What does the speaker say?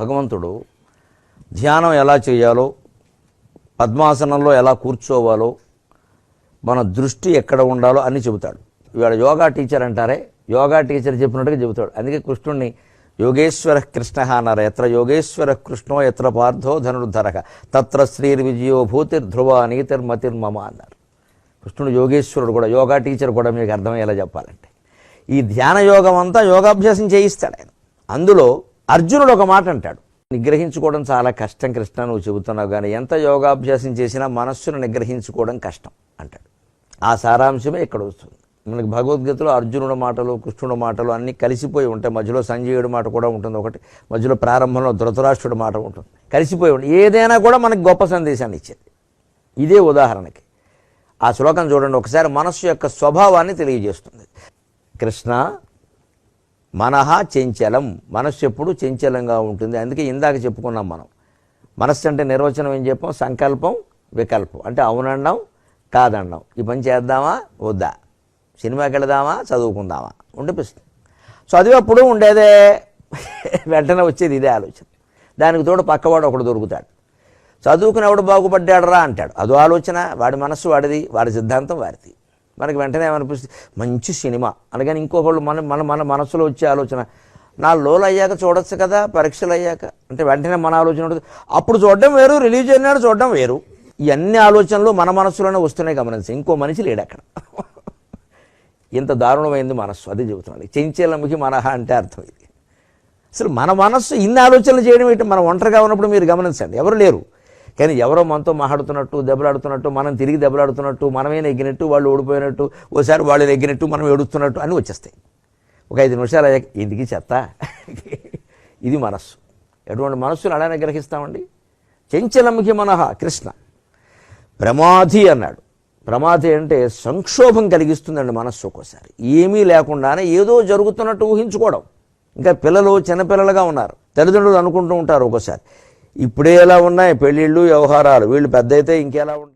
భగవంతుడు ధ్యానం ఎలా చేయాలో పద్మాసనంలో ఎలా కూర్చోవాలో మన దృష్టి ఎక్కడ ఉండాలో అని చెబుతాడు. ఇవాళ యోగా టీచర్ అంటారే యోగా టీచర్ చెప్పినట్టుగా చెబుతాడు. అందుకే కృష్ణుణ్ణి యోగేశ్వర కృష్ణ అన్నారు. ఎత్ర యోగేశ్వర కృష్ణో ఎత్ర పార్థో ధనుర్ధరక తత్ర శ్రీర్విజయో భూతిర్ధ్రువ నీతిర్మతిర్మమ అన్నారు. కృష్ణుడు యోగేశ్వరుడు కూడా యోగా టీచర్ కూడా మీకు అర్థమయ్యేలా చెప్పాలంటే. ఈ ధ్యాన యోగం అంతా యోగాభ్యాసం చేయిస్తాడు ఆయన. అందులో అర్జునుడు ఒక మాట అంటాడు. నిగ్రహించుకోవడం చాలా కష్టం కృష్ణ నువ్వు చెబుతున్నావు కానీ ఎంత యోగాభ్యాసం చేసినా మనస్సును నిగ్రహించుకోవడం కష్టం అంటాడు. ఆ సారాంశమే ఇక్కడ వస్తుంది. మనకి భగవద్గీతలో అర్జునుడి మాటలు కృష్ణుడి మాటలు అన్నీ కలిసిపోయి ఉంటాయి. మధ్యలో సంజయుడి మాట కూడా ఉంటుంది ఒకటి. మధ్యలో ప్రారంభంలో ధృతరాష్ట్రుడి మాట ఉంటుంది. కలిసిపోయి ఉంటుంది ఏదైనా కూడా మనకి గొప్ప సందేశాన్ని ఇచ్చేది. ఇదే ఉదాహరణకి. ఆ శ్లోకం చూడండి. ఒకసారి మనస్సు యొక్క స్వభావాన్ని తెలియజేస్తుంది. కృష్ణ మనహ చెంచలం. మనస్సు ఎప్పుడు చెంచలంగా ఉంటుంది. అందుకే ఇందాక చెప్పుకున్నాం మనం. మనస్సు అంటే నిర్వచనం ఏం చెప్పాం? సంకల్పం వికల్పం. అంటే అవునన్నాం కాదన్నాం. ఈ పని చేద్దామా? వద్దా. సినిమాకి వెళదామా? చదువుకుందామా? ఉండిపిస్తుంది. చదివేప్పుడు ఉండేదే. వెంటనే వచ్చేది ఇదే ఆలోచన. దానికి తోడు పక్కవాడు ఒకడు దొరుకుతాడు. చదువుకునేవాడు బాగుపడ్డాడరా అంటాడు. అదో ఆలోచన. వాడి మనస్సు వాడిది వాడి సిద్ధాంతం వాడిది మనకి వెంటనే ఏమనిపిస్తుంది? మంచి సినిమా. అనగానే ఇంకొకళ్ళు మన మన మన మనసులో వచ్చే ఆలోచన. నా లోలు అయ్యాక చూడొచ్చు కదా పరీక్షలు అయ్యాక అంటే వెంటనే మన ఆలోచన ఉంటుంది. అప్పుడు చూడడం వేరు రిలీజ్ అయినాడు చూడడం వేరు. ఇవన్నీ ఆలోచనలు మన మనసులోనే వస్తున్నాయి గమనించి ఇంకో మనిషి లేడు అక్కడ. ఇంత దారుణమైంది మనస్సు. అది చెబుతున్నాడు చెంచలముఖి మనహ అంటే అర్థం ఇది. అసలు మన మనస్సు ఇన్ని ఆలోచనలు చేయడం ఏంటి? మనం ఒంటరిగా ఉన్నప్పుడు మీరు గమనించండి. ఎవరు లేరు. కానీ ఎవరో మనతో మాట్లాడుతున్నట్టు దెబ్బలాడుతున్నట్టు మనం తిరిగి దెబ్బలాడుతున్నట్టు మనమే నెగ్గినట్టు వాళ్ళు ఓడిపోయినట్టు ఓసారి వాళ్ళు నెగ్గినట్టు మనం ఏడుస్తున్నట్టు అని వచ్చేస్తాయి. ఒక ఐదు నిమిషాలు అయ్యాక ఎందుకు చెత్త? ఇది మనస్సు. ఎటువంటి మనస్సును అలానే గ్రహిస్తామండి? చెంచలంకి మనహ కృష్ణ. ప్రమాధి అన్నాడు. ప్రమాధి అంటే సంక్షోభం కలిగిస్తుందండి మనస్సు ఒక్కోసారి. ఏమీ లేకుండానే ఏదో జరుగుతున్నట్టు ఊహించుకోవడం. ఇంకా పిల్లలు చిన్నపిల్లలుగా ఉన్నారు. తల్లిదండ్రులు అనుకుంటూ ఉంటారు ఒక్కోసారి. ఇప్పుడే ఎలా ఉన్నాయి? పెళ్ళిళ్ళు వ్యవహారాలు. వీళ్ళు పెద్ద అయితే ఇంకెలా ఉంటాయి?